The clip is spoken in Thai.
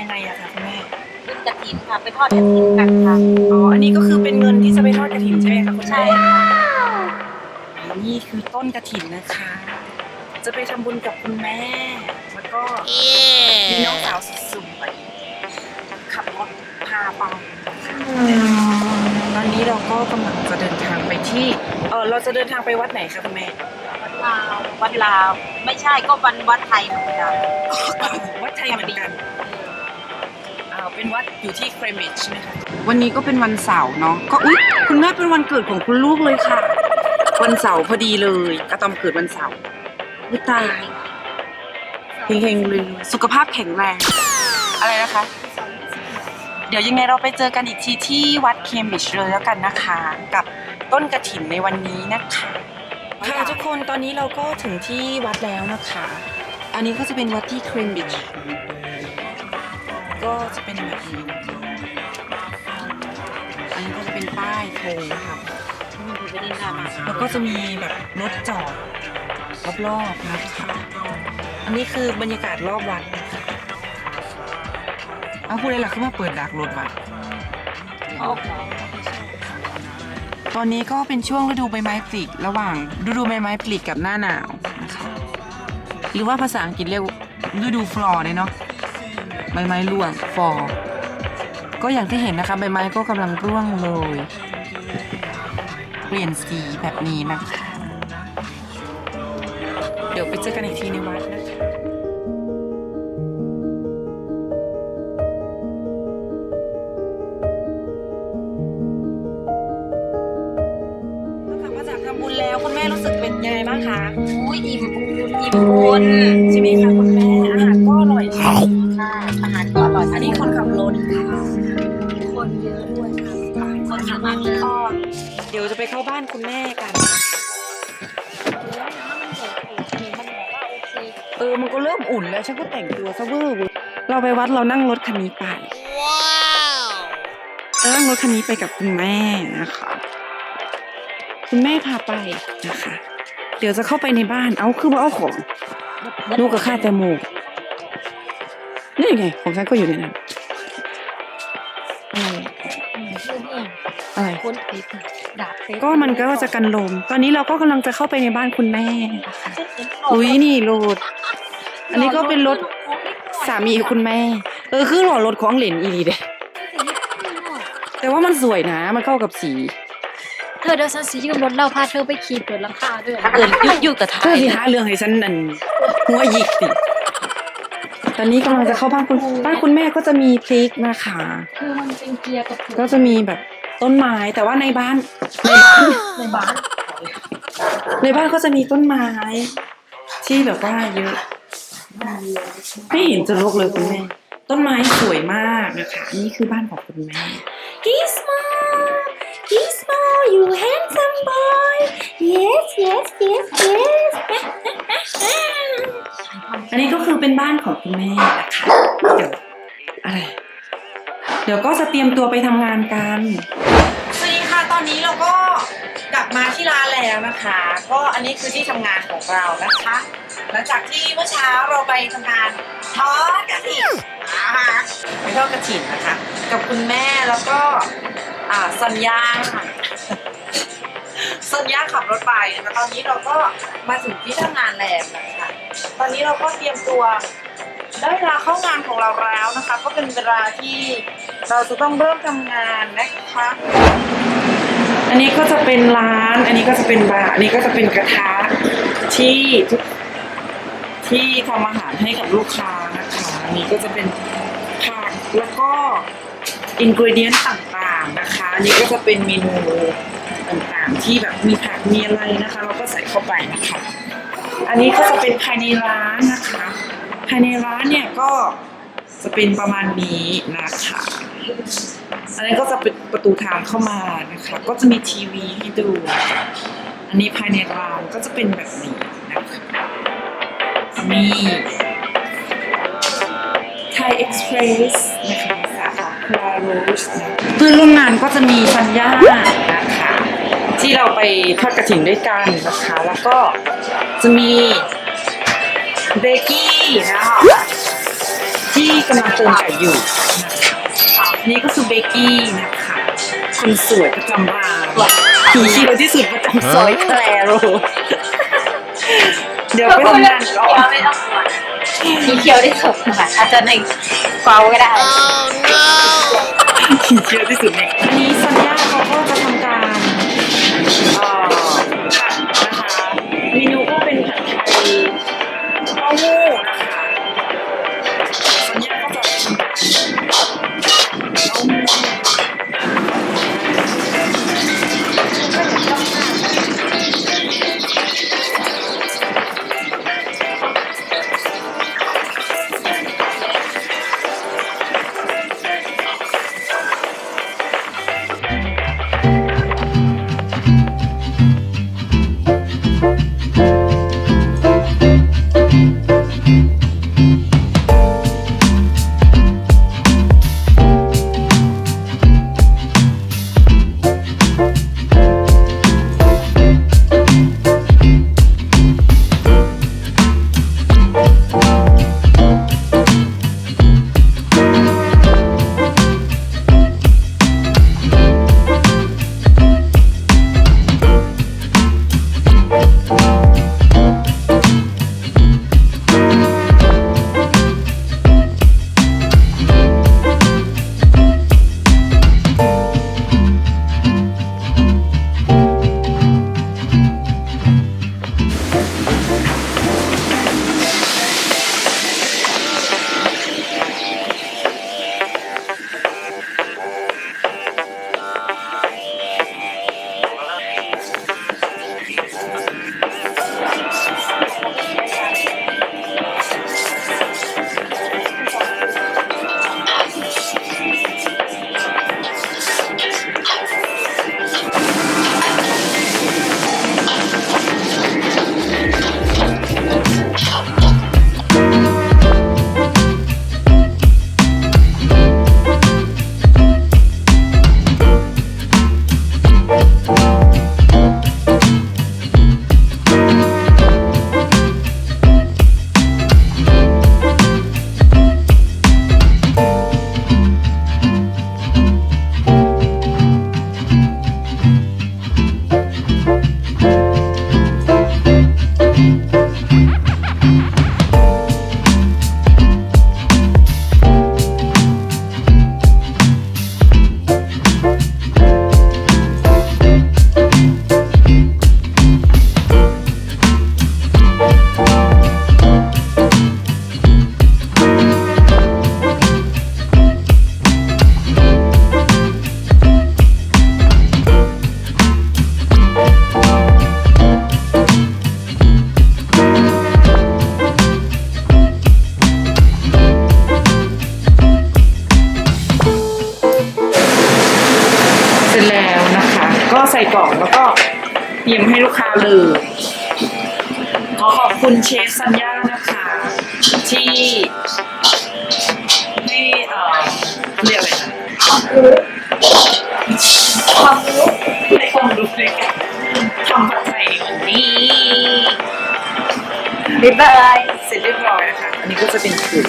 ยังไงอะคะคุณแม่ขึ้นกระถินค่ะ ไปทอดกระถินกันค่ะ อ๋อ อันนี้ก็คือเป็นเงินที่จะไปทอดกระถินใช่ไหมคะคุณใช่แม่ค่ะนี่คือต้นกระถินนะคะ จะไปทำบุญกับคุณแม่ แล้วก็มีน้องสาวสุดสวยขับรถพาไปตอนนี้เราก็กำลังจะเดินทางไปที่ เออเราจะเดินทางไปวัดไหนคะคุณแม่วัด ลาววัดลาว ไม่ใช่ก็วันวัดไทยเหมือนกันวัดไทยเหมือนกันอ่าเป็นวัดอยู่ที่เครมิชใช่ไหมคะวันนี้ก็เป็นวันเสาร์เนาะก็อุ๊ยคุณแม่เป็นวันเกิดของคุณลูกเลยค่ะ วันเสาร์พอดีเลยอะตอมเกิดวันเสาร์อุ๊ยตายเฮงๆเลยสุขภาพแข็งแรง อะไรนะคะ เดี๋ยวยังไงเราไปเจอกันอีกทีที่วัดเคมบริดจ์เลยแล้วกันนะคะ กับต้นกระถินในวันนี้นะคะ ค่ะทุกคนตอนนี้เราก็ถึงที่วัดแล้วนะคะ อันนี้ก็จะเป็นวัดที่เคมบริดจ์ก็จะเป็นแบบนี้อันนี้ก็จะเป็นป้ายโทรนะคะไปดินดามาแล้วก็จะมีแบบรถจอดรอบๆนะคะอันนี้คือบรรยากาศรอบวัดนะคะเอาพูดเลยล่ะคือมาเปิดดักรถวัดโอ้โห ตอนนี้ก็เป็นช่วงฤดูใบไม้ผลิระหว่างฤดูใบไม้ผลิกับหน้าหนาวนะคะหรือว่าภาษาอังกฤษเรียกฤดูฟลอร์เนี่ยเนาะใบไม้ร่วงฟอร์ก็อย่างที่เห็นนะคะใบไม้ก็กำลังร่วงเลย เปลี่ยนสีแบบนี้นะคะ บุญอิ่มบุญใช่ไหมคะคุณแม่อาหารก็อร่อยใช่ไหมค่ะอาหารก็อร่อยอันนี้คนขับรถค่ะคนเยอะด้วยค่ะคนเยอะมากเลยก็เดี๋ยวจะไปเข้าบ้านคุณแม่กันเออมันก็เริ่มอุ่นแล้วฉันก็แต่งตัวซะเวอร์เว้ยเราไปวัดเรานั่งรถคันนี้ไปเรานั่งรถคันนี้ไปกับคุณแม่นะคะ คุณแม่พาไปนะคะ เดี๋ยวจะเข้าไปในบ้าน เอาคือว่าเอาของลูกกับข้าแตงโมนี่ไง ของฉันก็อยู่ในนั้นเอออะไรคนติดดาบก็มันก็จะกันลม ตอนนี้เราก็กำลังจะเข้าไปในบ้านคุณแม่ อุ้ยนี่รถ อันนี้ก็เป็นรถสามีคุณแม่ เออคือหล่อรถของเหรนอีดีเด้แต่ว่ามันสวยนะ มันเข้ากับสี ธอเดี๋ยวฉันสิยืมรถเราพาเธอไปขี่เปิดหลังคาด้วยเออยุยุกับไทเธอยสิหาเรื่องให้ฉันนั่นหัวหยิกสิตอนนี้กำลังจะเข้าบ้านคุณบ้านคุณแม่ก็จะมีพริกนะคะ คือมันเป็นเกียร์กับก็จะมีแบบต้นไม้แต่ว่าในบ้าน ในบ้านในบ้านในบ้านก็จะมีต้นไม้ ที่แบบว่าเยอะไม่เห็นจะรกเลยคุณแม่ ต้นไม้สวยมากนะคะนี่คือบ้านของคุณแม่ Gizmo Gizmo you handsome boy yes yes yes yes อันนี้ก็คือเป็นบ้านของคุณแม่นะคะเดี๋ยวอะไร เดี๋ยวก็จะเตรียมตัวไปทำงานกัน สวัสดีค่ะ ตอนนี้เราก็กลับมาที่ร้านแล้วนะคะ ก็อันนี้คือที่ทำงานของเรานะคะ หลังจากที่เมื่อเช้าเราไปทำงานทอดกระถิ่นนะคะไปทอดกระถิ่นนะคะ กับคุณแม่แล้วก็อ่า สัญญาค่ะสัญญาขับรถไปนะคะตอนนี้เราก็มาถึงที่ทำงานแล้วนะคะตอนนี้เราก็เตรียมตัวได้เวลาเข้างานของเราแล้วนะคะ ก็เป็นเวลาที่เราจะต้องเริ่มทำงานนะคะอันนี้ก็จะเป็นร้าน อันนี้ก็จะเป็นบาร์ อันนี้ก็จะเป็นกระทะที่ทุกที่ทำอาหารให้กับลูกค้านะคะ อันนี้ก็จะเป็นผักแล้วก็อินก e เดียนต่าง ๆนะคะ อันนี้ก็จะเป็นเมนูต่างๆ ที่แบบมีผักมีอะไรนะคะ เราก็ใส่เข้าไปนะคะ อันนี้ก็จะเป็นภายในร้านนะคะ ภายในร้านเนี่ยก็จะเป็นประมาณนี้นะคะ อันนี้ก็จะเป็นประตูทางเข้ามานะคะ ก็จะมีทีวีให้ดู อันนี้ภายในร้านก็จะเป็นแบบนี้นะคะมีไทยเอ็กซ์เพรสนะคะ ลาโรสนะเพื่อนร่วมงานก็จะมีซัญญานะคะที่เราไปทอดกระถิ่นด้วยกันนะคะ แล้วก็จะมีเบกกี้นะคะที่กำลังเติมไก่อยู่นะคะอันนี้ก็คือเบกกี้นะคะคนสวยประจำบ้านผีเขียวที่สุดประจำซอยแคลโรเดี๋ยวไปทำงานก่อนไม่ต้องห่วงมีเคียวได้สุดค่ะอาจจะในเกาก็ได้ ผีเขียวที่สุดใน อันนี้ซอนย่าเขาก็จะ ร็จแล้วนะคะ ก็ใส่กล่องแล้วก็เตรียมให้ลูกค้าเลยขอขอบคุณเชฟซัญญานะคะ ที่ให้เอ่อเรียกอะไรนะความรู้ความรู้ในความรู้ในการทำผัดไทยนี่บ๊ายบายเสร็จเรียบร้อยนะคะอันนี้ก็จะเป็นคือ